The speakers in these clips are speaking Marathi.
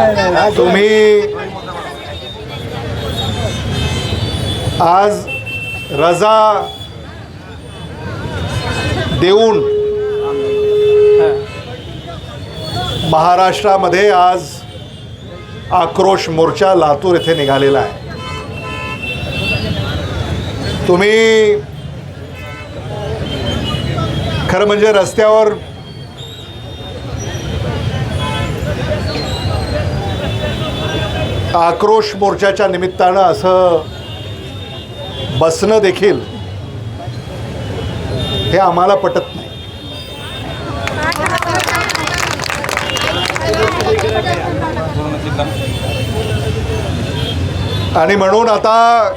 तुम्ही आज रजा देऊन महाराष्ट्रामध्ये आज आक्रोश मोर्चा लातूर येथे निघालेला आहे. तुम्ही खरं म्हणजे रस्त्यावर आक्रोश मोर्चाच्या निमित्तानं असं बसणं देखील हे आम्हाला पटत नाही. आणि म्हणून आता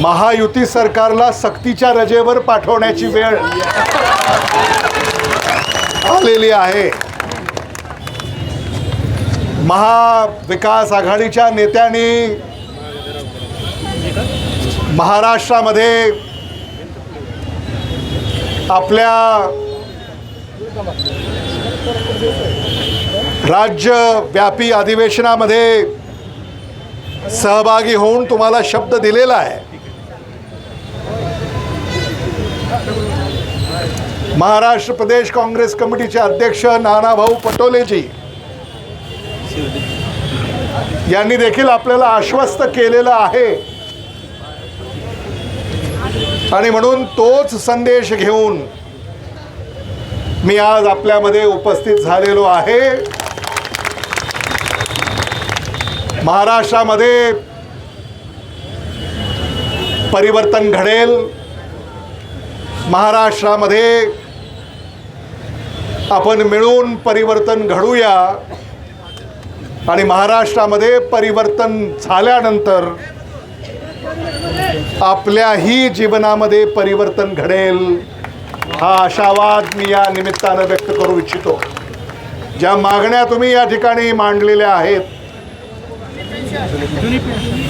महायुती सरकारला सक्तीच्या रजेवर पाठवण्याची वेळ आलेली आहे. महाविकास आघाडीच्या नेत्यांनी महाराष्ट्रामध्ये आपल्या राज्यव्यापी अधिवेशनामध्ये सहभागी होऊन तुम्हाला शब्द दिलेला आहे. महाराष्ट्र प्रदेश काँग्रेस कमिटीचे अध्यक्ष नानाभाऊ पटोलेजी यांनी देखील आपल्याला आश्वस्त केलेलं आहे. आणि म्हणून तोच संदेश घेऊन मी आज आपल्यामध्ये उपस्थित झालेलो आहे. महाराष्ट्रामध्ये परिवर्तन घडेल. महाराष्ट्रामध्ये आपण मिळून परिवर्तन घडूया. आणि महाराष्ट्रामध्ये परिवर्तन झाल्यानंतर आपल्याही जीवनामध्ये परिवर्तन घडेल हा आशावाद मी या निमित्तानं व्यक्त करू इच्छितो. ज्या मागण्या तुम्ही या ठिकाणी मांडलेल्या आहेत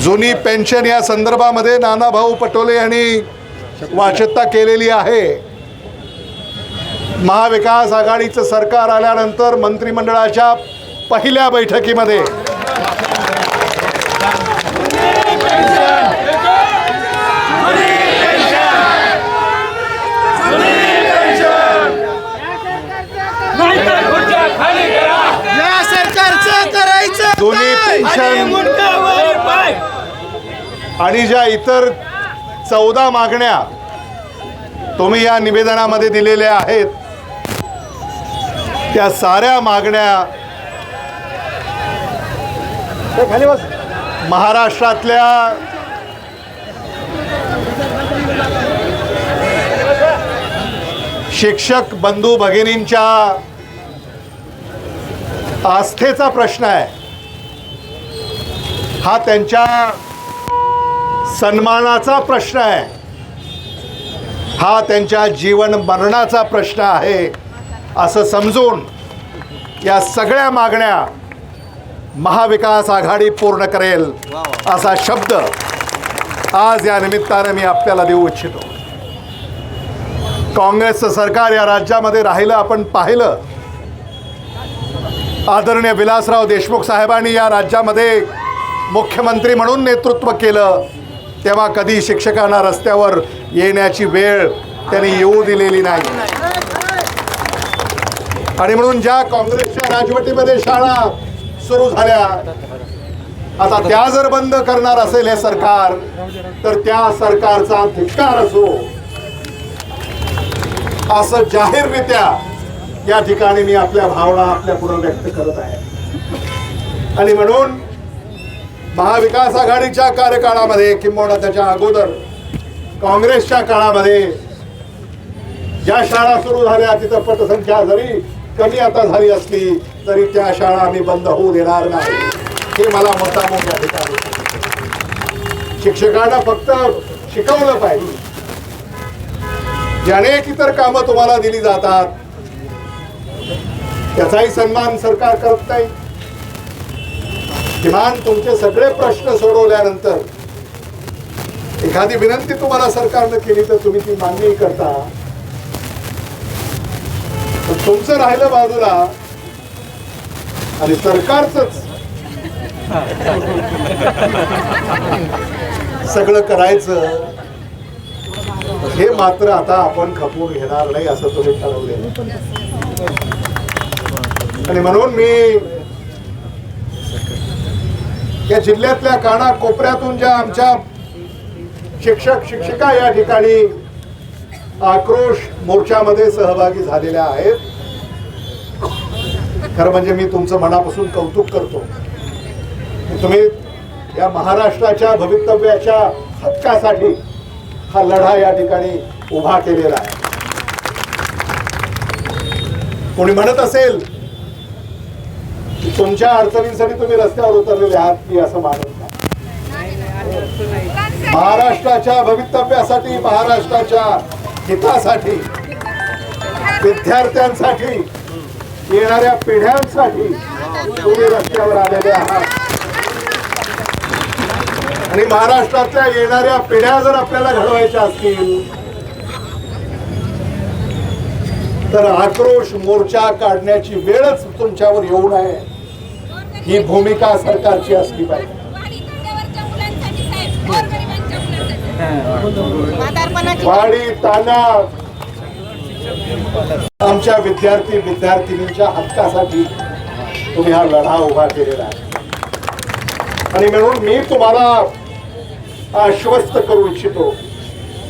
जुनी पेन्शन या संदर्भामध्ये नानाभाऊ पटोले यांनी वाचकता केलेली आहे. महाविकास आघाडीचं सरकार आल्यानंतर मंत्रिमंडळाच्या पहिल्या बैठकीमध्ये दोन्ही? पेन्शन. आणि ज्या इतर चौदा मागण्या तुम्ही या निवेदनामध्ये दिलेल्या आहेत त्या साऱ्या मागण्या महाराष्ट्रातल्या शिक्षक बंधू भगिनींच्या आस्थेचा प्रश्न आहे. हा त्यांच्या सन्मानाचा प्रश्न आहे. हा त्यांच्या जीवन मरणाचा प्रश्न आहे. असं समजून या सगळ्या मागण्या महाविकास आघाडी पूर्ण करेल असा शब्द आज या निमित्तानं मी आपल्याला देऊ इच्छितो. काँग्रेसचं सरकार या राज्यामध्ये राहिलं आपण पाहिलं. आदरणीय विलासराव देशमुख साहेबांनी या राज्यामध्ये मुख्यमंत्री म्हणून नेतृत्व केलं. तेव्हा कधी शिक्षकांना रस्त्यावर येण्याची वेळ त्यांनी येऊ दिलेली नाही. आणि म्हणून ज्या काँग्रेसच्या राजवटीमध्ये शाळा सुरू झाल्या. आता त्या जर बंद करणार असेल हे सरकार तर त्या सरकारचा धिक्कार असो. असं जाहीररित्या या ठिकाणी मी आपल्या भावना आपल्या पुढे व्यक्त करत आहे. आणि म्हणून महाविकास आघाडीच्या कार्यकाळामध्ये किंबहुना त्याच्या अगोदर काँग्रेसच्या काळामध्ये ज्या शाळा सुरू झाल्या तिथं पटसंख्या जरी कमी आता झाली असली तरी त्या शाळा आम्ही बंद होऊ देणार नाही. हे मला मोठा या ठिकाणी शिक्षकांना फक्त शिकवलं पाहिजे. जी अनेक इतर कामं तुम्हाला दिली जातात. त्याचाही सन्मान सरकार करत नाही. किमान तुमचे सगळे प्रश्न सोडवल्यानंतर एखादी विनंती तुम्हाला सरकारनं केली तर तुम्ही ती मान्यही करता. तुमचं राहिलं बाजूला आणि सरकारच सगळं करायचं. हे मात्र आता आपण खपवून घेणार नाही असं तुम्ही ठरवले. आणि म्हणून मी या जिल्ह्यातल्या काना कोपऱ्यातून ज्या आमच्या शिक्षक शिक्षिका या ठिकाणी आक्रोश मोर्चामध्ये सहभागी झालेल्या आहेत खरं म्हणजे मी तुमचं मनापासून कौतुक करतो. तुम्ही या महाराष्ट्राच्या भवितव्याच्या हक्कासाठी हा लढा या ठिकाणी उभा केलेला आहे. कोणी म्हणत असेल की तुमच्या अडचणींसाठी तुम्ही रस्त्यावर उतरलेले आहात मी असं मानत नाही. महाराष्ट्राच्या भवितव्यासाठी महाराष्ट्राच्या हितासाठी विद्यार्थ्यांसाठी येणाऱ्या पिढ्यांसाठी तुम्ही रस्त्यावर आलेले आहात. आणि महाराष्ट्रातल्या येणाऱ्या पिढ्या जर आपल्याला घडवायच्या असतील तर आक्रोश मोर्चा काढण्याची वेळच तुमच्यावर येऊ नये. ही भूमिका सरकारची असली पाहिजे. वाडी ताना आमच्या विद्यार्थी विद्यार्थिनींच्या हक्कासाठी तुम्ही हा लढा उभा केलेला आहे. आणि म्हणून मी तुम्हाला आश्वस्त करू इच्छितो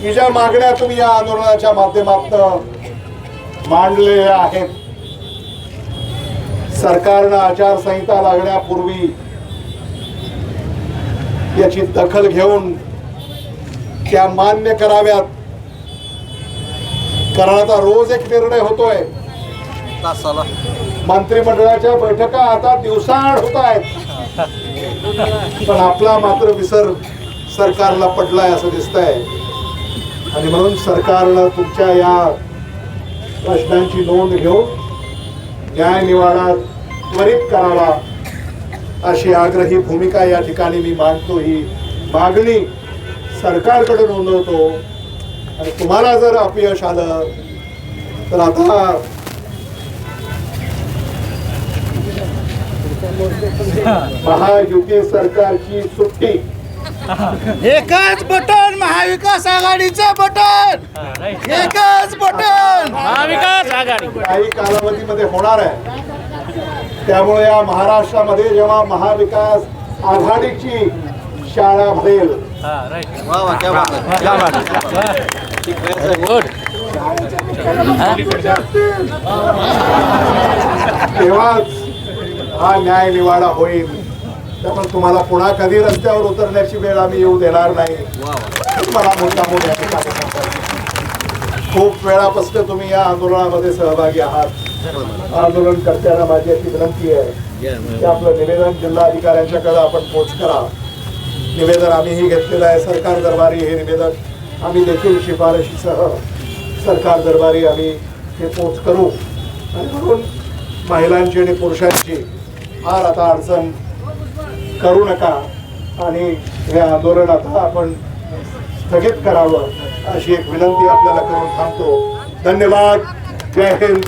की ज्या मागण्या तुम्ही या आंदोलनाच्या माध्यमातून मांडलेल्या आहेत सरकारनं आचारसंहिता लागण्यापूर्वी याची दखल घेऊन त्या मान्य कराव्यात. आता रोज एक निर्णय होतोय. मंत्रिमंडळाच्या बैठका आता दिवसाआड होत आहेत पण आपला मात्र विसर सरकारला पडलाय असं दिसतंय. आणि म्हणून सरकारनं तुमच्या या प्रश्नांची नोंद घेऊन न्याय निवाडा त्वरित करावा अशी आग्रही भूमिका या ठिकाणी मी मांडतो. ही मागणी सरकारकडे नोंदवतो. आणि तुम्हाला जर अपयश आलं तर आता महायुती सरकारची सुट्टी. एकच बटन महाविकास आघाडीचं बटन. एकच बटन. महाविकास आघाडी. काही कालावधीमध्ये होणार आहे. त्यामुळे या महाराष्ट्रामध्ये जेव्हा महाविकास आघाडीची शाळा गुड तेव्हाच हा न्याय निवाडा होईल. त्यामुळे तुम्हाला पुन्हा कधी रस्त्यावर उतरण्याची वेळ आम्ही येऊ देणार नाही. मला मुद्दामून या ठिकाणी सांगायचं. खूप वेळापासून तुम्ही या आंदोलनामध्ये सहभागी आहात. आंदोलनकर्त्यांना माझी अशी विनंती आहे. की आपलं निवेदन जिल्हाधिकाऱ्यांच्याकडे आपण पोच करा निवेदन आम्हीही घेतलेलं आहे. सरकार दरबारी हे निवेदन आम्ही देखील शिफारशीसह सरकार दरबारी आम्ही हे पोच करू. आणि म्हणून महिलांची आणि पुरुषांची फार आता अडचण करू नका आणि हे आंदोलन आता आपण स्थगित करावं अशी एक विनंती आपल्याला करून थांबतो. धन्यवाद. जय हिंद.